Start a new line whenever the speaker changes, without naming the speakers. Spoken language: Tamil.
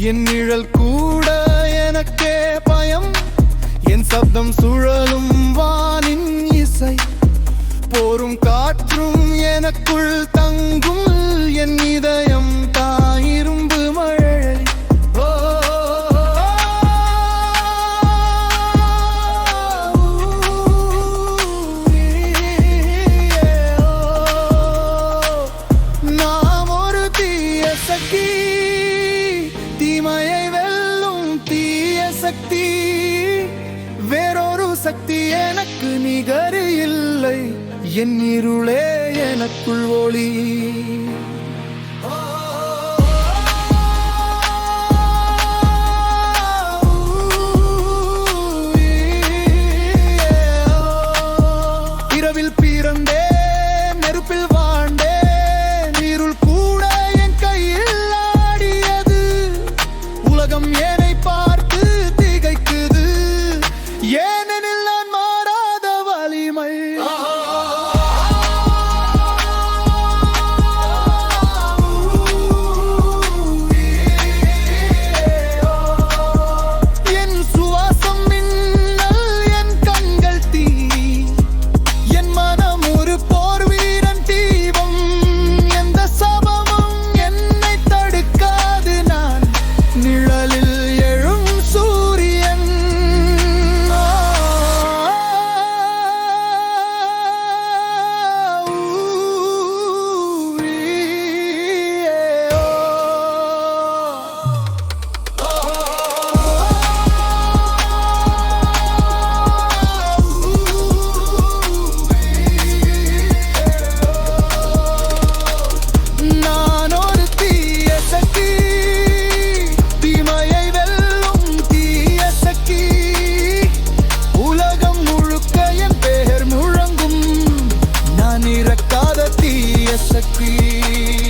என் நிழல் கூட எனக்கே பயம். என் சப்தம் சுழலும் வானின் இசை. போரும் காற்றும் எனக்குள் தங்கும். என் இதயம் தாயிரும்பு மழை. நாம் ஒரு தீய சகி சக்தி எனக்கு நிகரு இல்லை. என் இருளே எனக்குள் ஒளி. இரவில் பிறந்தே நெருப்பில் வாழ்ந்தே à chaque prix.